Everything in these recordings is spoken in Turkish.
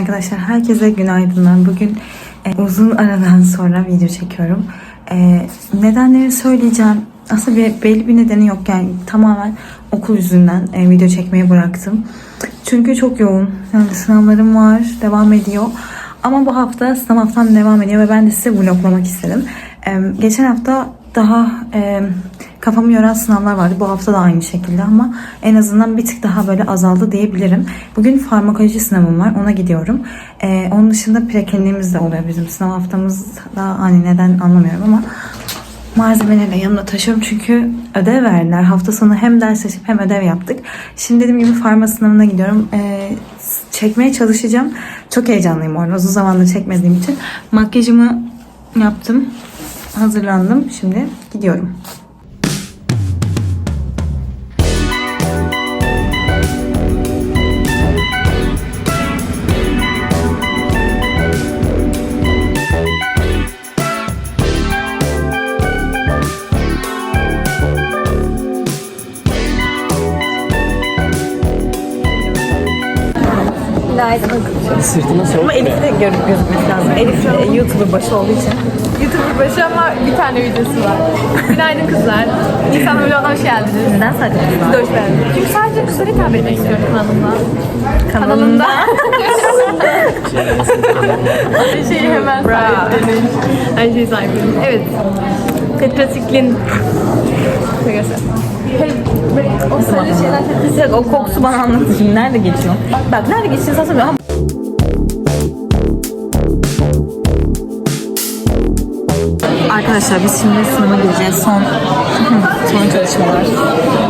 Arkadaşlar herkese günaydınlar. Bugün e, uzun aradan sonra video çekiyorum. E, nedenleri söyleyeceğim. Aslında bir, belli bir nedeni yok yani tamamen okul yüzünden e, video çekmeyi bıraktım. Çünkü çok yoğun. Yani sınavlarım var, devam ediyor. Ama bu hafta sınav haftam devam ediyor ve ben de size vloglamak istedim. E, geçen hafta daha e, kafamı yoran sınavlar vardı. Bu hafta da aynı şekilde ama en azından bir tık daha böyle azaldı diyebilirim. Bugün farmakoloji sınavım var. Ona gidiyorum. E, onun dışında prekliniğimiz de oluyor bizim sınav haftamızda. Hani neden anlamıyorum ama malzemeleri de yanımda taşıyorum çünkü ödev verdiler. Hafta sonu hem ders çalışıp hem ödev yaptık. Şimdi dediğim gibi farma sınavına gidiyorum. Ee, çekmeye çalışacağım. Çok heyecanlıyım orada. Uzun zamandır çekmediğim için. Makyajımı yaptım. Hazırlandım. Şimdi gidiyorum. Sırtına sok. Ama Elif de görüp gözükmesi lazım. Elif e, YouTuber başı olduğu için. YouTuber başı ama bir tane videosu var. Günaydın kızlar. Nisan Vlog'a hoş geldiniz. Neden sadece kızlar? Siz de hoş geldiniz. Çünkü sadece kızlara hitap etmek istiyorum kanalımda. Kanalında. Her şeyi hemen sahiplenin. Her şeyi sahiplenin. Evet. Tetrasiklin. Hey, O sarı Size kokusu bana anlatın şimdi. Nerede geçiyor? Bak nerede geçtiğini sanmıyorum ama Arkadaşlar biz şimdi sınava gireceğiz. Son son çalışmalar.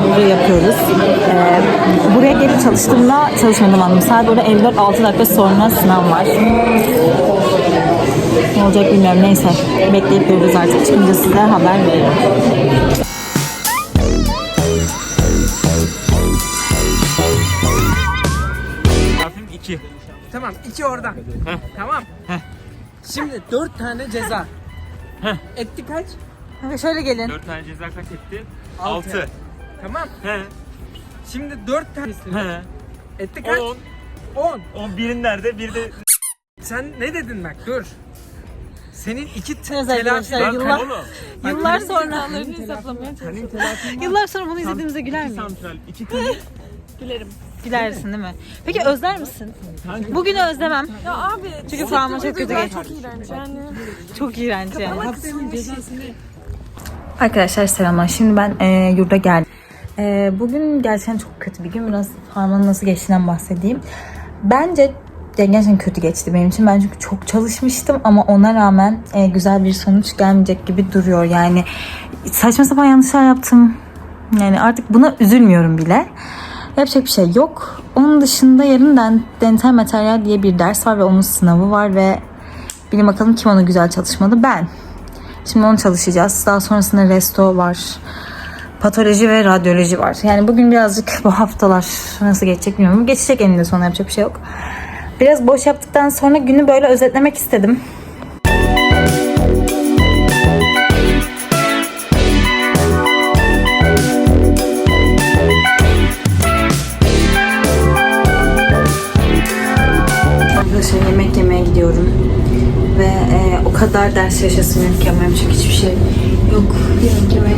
Burayı yapıyoruz. Ee, buraya gelip çalıştığımda çalışmadım anladım. Saat orada 54-6 dakika sonra sınav var. Ne olacak bilmiyorum. Neyse. Bekleyip görürüz artık. Çıkınca size haber veririm. 2. Tamam iki oradan. Tamam. Şimdi dört tane ceza. Etti kaç? Şöyle gelin. 4 tane ceza kaç etti? Altı. 6. Tamam. He. Şimdi dört tanesini. He. Etti kaç? 10. On. 10 birin nerede? Bir de Sen ne dedin bak dur. Senin iki te- Evet telafi arkadaşlar, yıllar- oğlum. Yıllar sonra hesaplamaya Yıllar sonra bunu izlediğimizde güler miyiz? santral, iki. Gülerim. Gülersin değil mi? Peki özler misin? Bugünü özlemem. Ya abi. Çünkü forma çok kötü geçti. Çok iğrenç yani. Çok iğrenç yani. Cezasını Arkadaşlar selamlar. Şimdi ben e, yurda geldim. E, bugün gerçekten çok kötü bir gün. Biraz farmanın nasıl geçtiğinden bahsedeyim. Bence ya gerçekten kötü geçti benim için. Ben çünkü çok çalışmıştım ama ona rağmen e, güzel bir sonuç gelmeyecek gibi duruyor. Yani saçma sapan yanlışlar yaptım. Yani artık buna üzülmüyorum bile. Yapacak bir şey yok. Onun dışında yarın den- dental materyal diye bir ders var ve onun sınavı var ve bilin bakalım kim ona güzel çalışmadı. Ben. Şimdi onu çalışacağız. Daha sonrasında resto var. Patoloji ve radyoloji var. Yani bugün birazcık bu haftalar nasıl geçecek bilmiyorum. Geçecek eninde sonunda yapacak bir şey yok. Biraz boş yaptıktan sonra günü böyle özetlemek istedim. Ve e, o kadar ders yaşasım yok ki ama yapacak hiçbir şey yok. Yemek yemeye.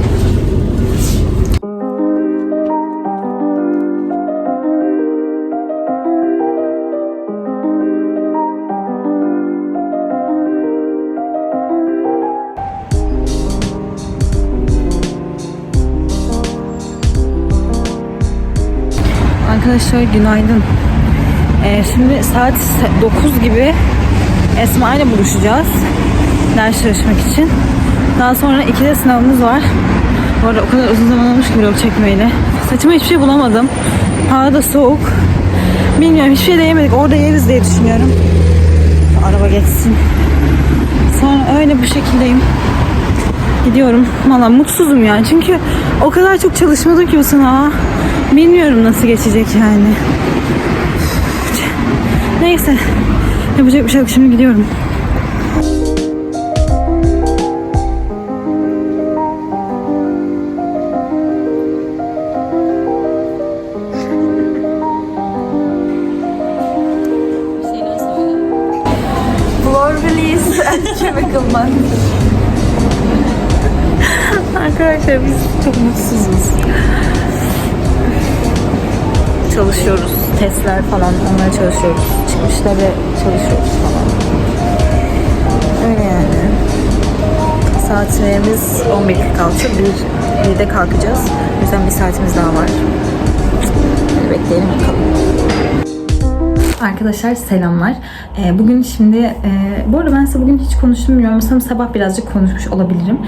Arkadaşlar günaydın. Ee, şimdi saat 9 gibi Esma ile buluşacağız. Ders çalışmak için. Daha sonra 2'de sınavımız var. Bu arada o kadar uzun zaman olmuş ki vlog çekmeyle. Saçıma hiçbir şey bulamadım. Hava da soğuk. Bilmiyorum hiçbir şey de yemedik. Orada yeriz diye düşünüyorum. Araba geçsin. Sonra öyle bu şekildeyim. Gidiyorum. Valla mutsuzum yani. Çünkü o kadar çok çalışmadım ki bu sınava. Bilmiyorum nasıl geçecek yani. Neyse. Yapacak bir şey yok. Şimdi gidiyorum. Arkadaşlar biz çok mutsuzuz. Çalışıyoruz. Testler falan onlara çalışıyoruz. Çıkmışları çalışıyoruz falan. Öyle yani. Saatlerimiz 11.46. Bir, birde kalkacağız. O yüzden bir saatimiz daha var. Bekleyelim bakalım. Arkadaşlar selamlar. Ee, bugün şimdi, e, bu arada ben size bugün hiç konuştum bilmiyorum. Sanırım sabah birazcık konuşmuş olabilirim.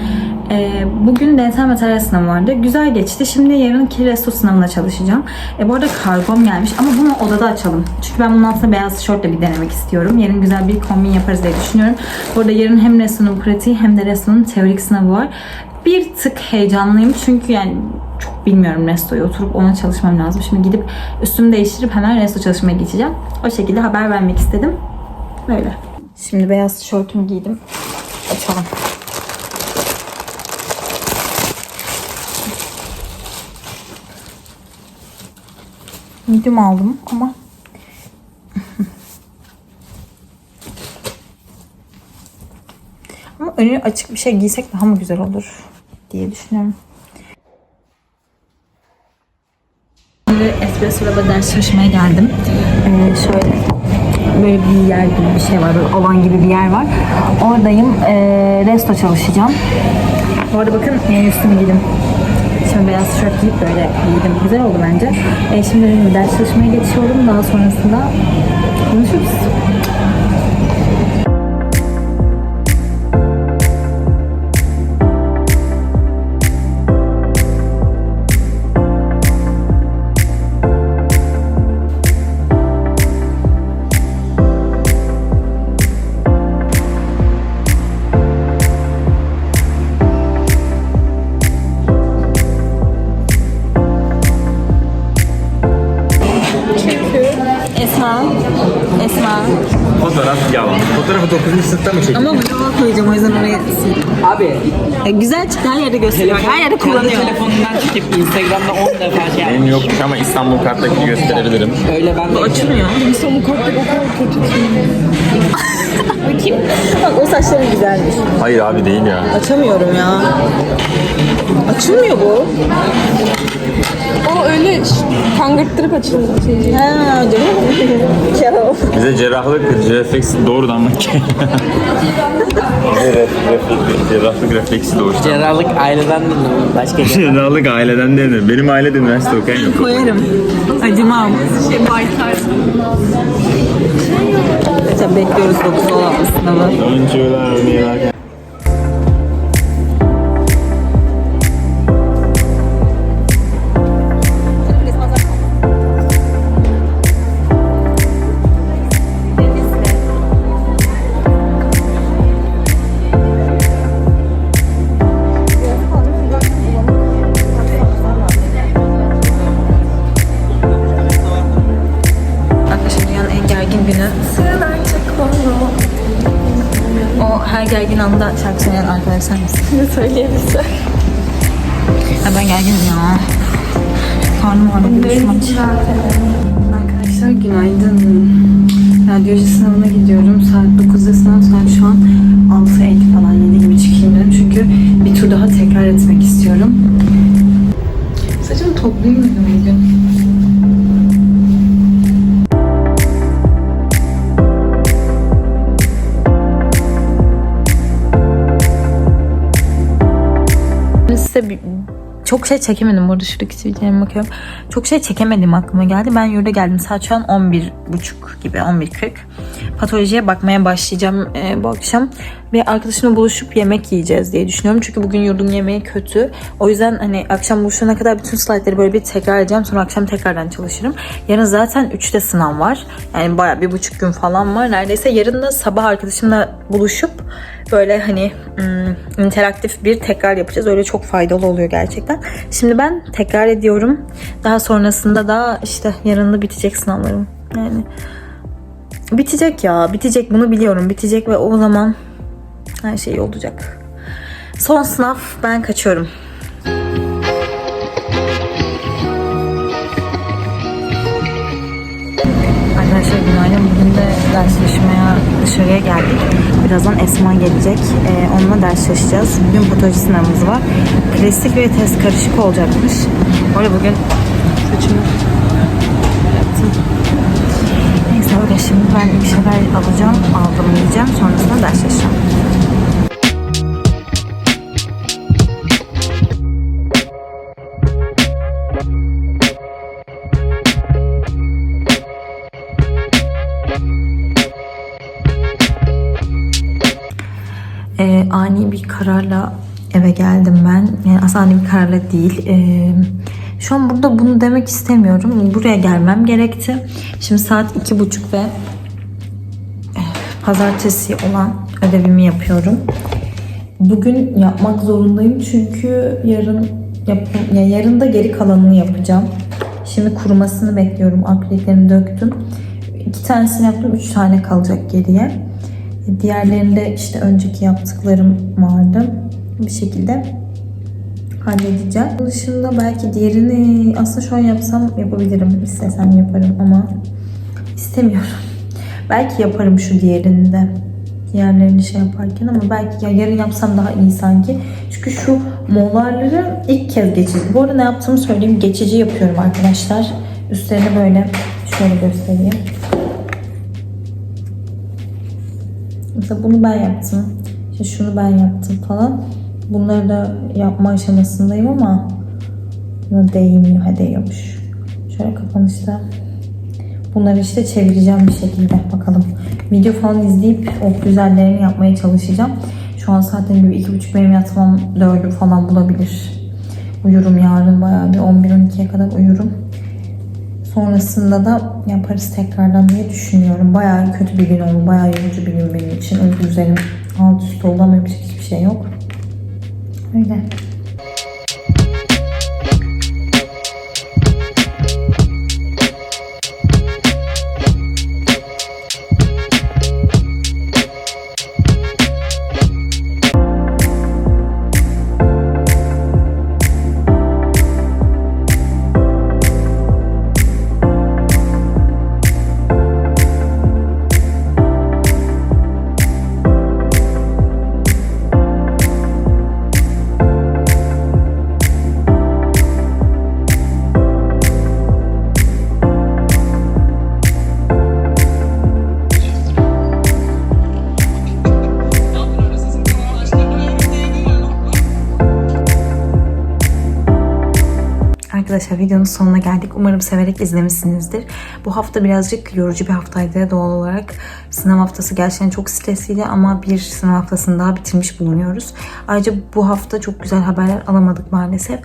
Ee, bugün dental materyal sınavı vardı. Güzel geçti. Şimdi yarınki resto sınavına çalışacağım. E, bu arada kargom gelmiş ama bunu odada açalım. Çünkü ben bunun altına beyaz tişörtle bir denemek istiyorum. Yarın güzel bir kombin yaparız diye düşünüyorum. Bu arada yarın hem restonun pratiği hem de restonun teorik sınavı var. Bir tık heyecanlıyım çünkü yani çok bilmiyorum restoyu oturup ona çalışmam lazım. Şimdi gidip üstümü değiştirip hemen resto çalışmaya geçeceğim. O şekilde haber vermek istedim. Böyle. Şimdi beyaz tişörtümü giydim. Açalım. Medium aldım ama ama önü açık bir şey giysek daha mı güzel olur diye düşünüyorum. Şimdi Espresso ders çalışmaya geldim. Ee, şöyle böyle bir yer gibi bir şey var. Böyle gibi bir yer var. Oradayım. Ee, resto çalışacağım. Bu arada bakın yeni üstümü giydim. Şimdi beyaz tişört giyip böyle giydim. Güzel oldu bence. Ee, şimdi ders çalışmaya geçiyorum. Daha sonrasında konuşuruz. Esma. Fotoğraf yalan. Fotoğrafı 9. sınıfta mı çektin? Ama vloga koyacağım o yüzden oraya sil. Abi E, güzel çıktı her yerde gösteriyor. Her yerde kullanıyor. telefonundan çekip Instagram'da 10 defa şey Benim yokmuş ama İstanbul karttaki gösterebilirim. Öyle ben de Açılmıyor. Bakayım. Bak o saçların güzelmiş. Hayır abi değil ya. Açamıyorum ya. Açılmıyor bu. O öyle Şey. Ha, değil mi? Ya. Bize cerrahlık refleksi doğrudan mı? evet, refleksi, cerrahlık refleksi doğuştan. Cerrahlık aileden mi? Başka bir Cerrahlık aileden denir. Benim ailede üniversite okuyan yok. Koyarım. Acımam. Şey baytar. Mesela bekliyoruz 9 olan sınavı. Oyuncular oynayarken. O her gergin anda şarkı söyleyen arkadaş sen misin? Ne söyleyebilse. Ya ben gerginim ya. Karnım ağrıyor. İçin. Arkadaşlar günaydın. Radyoloji sınavına gidiyorum. Saat 9'da sınav. Saat şu an 6.50 falan 7 gibi çıkayım dedim. Çünkü bir tur daha tekrar etmek istiyorum. Saçımı toplayayım dedim bugün. Size çok şey çekemedim burada şuradaki sivilcelerime bakıyorum. Çok şey çekemedim aklıma geldi. Ben yurda geldim. Saat şu an 11.30 gibi 11.40. Patolojiye bakmaya başlayacağım e, bu akşam. Ve arkadaşımla buluşup yemek yiyeceğiz diye düşünüyorum. Çünkü bugün yurdun yemeği kötü. O yüzden hani akşam buluşana kadar bütün slaytları böyle bir tekrar edeceğim. Sonra akşam tekrardan çalışırım. Yarın zaten 3'te sınav var. Yani baya bir buçuk gün falan var. Neredeyse yarın da sabah arkadaşımla buluşup böyle hani ım, interaktif bir tekrar yapacağız. Öyle çok faydalı oluyor gerçekten. Şimdi ben tekrar ediyorum. Daha sonrasında da işte yarın da bitecek sınavlarım. Yani bitecek ya. Bitecek bunu biliyorum. Bitecek ve o zaman her şey olacak. Son sınav ben kaçıyorum. Bugün de ders çalışmaya dışarıya geldik. Birazdan Esma gelecek. Ee, onunla ders çalışacağız. Bugün patoloji sınavımız var. Klasik ve test karışık olacakmış. Arada bugün saçımı. Neyse öyle şimdi ben bir şeyler alacağım. Aldım yiyeceğim. Sonrasında ders kararla eve geldim ben. Yani aslında bir kararla değil. Ee, şu an burada bunu demek istemiyorum. Buraya gelmem gerekti. Şimdi saat iki buçuk ve eh, pazartesi olan ödevimi yapıyorum. Bugün yapmak zorundayım çünkü yarın yap ya yarın da geri kalanını yapacağım. Şimdi kurumasını bekliyorum. Akriliklerini döktüm. İki tanesini yaptım. Üç tane kalacak geriye. Diğerlerinde işte önceki yaptıklarım vardı. Bir şekilde halledeceğim. Bunun dışında belki diğerini aslında şu an yapsam yapabilirim. İstesem yaparım ama istemiyorum. Belki yaparım şu diğerini de. Diğerlerini şey yaparken ama belki ya yarın yapsam daha iyi sanki. Çünkü şu molarları ilk kez geçici. Bu arada ne yaptığımı söyleyeyim. Geçici yapıyorum arkadaşlar. Üstlerini böyle şöyle göstereyim. Mesela bunu ben yaptım. İşte şunu ben yaptım falan. Bunları da yapma aşamasındayım ama buna değmiyor. Ha değiyormuş. Şöyle kapanışta. Bunları işte çevireceğim bir şekilde. Bakalım. Video falan izleyip o güzellerini yapmaya çalışacağım. Şu an zaten gibi iki buçuk benim yatmam dördü falan bulabilir. Uyurum yarın bayağı bir 11-12'ye kadar uyurum. Sonrasında da yaparız tekrardan diye düşünüyorum. Bayağı kötü bir gün oldu. Bayağı yorucu bir gün benim için. Uyku üzerim alt üst oldu ama hiçbir şey yok. Öyle. Arkadaşlar videonun sonuna geldik. Umarım severek izlemişsinizdir. Bu hafta birazcık yorucu bir haftaydı doğal olarak. Sınav haftası gerçekten çok stresliydi ama bir sınav haftasını daha bitirmiş bulunuyoruz. Ayrıca bu hafta çok güzel haberler alamadık maalesef.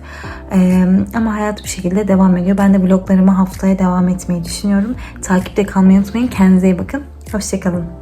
Ee, ama hayat bir şekilde devam ediyor. Ben de vloglarıma haftaya devam etmeyi düşünüyorum. Takipte kalmayı unutmayın. Kendinize iyi bakın. Hoşçakalın.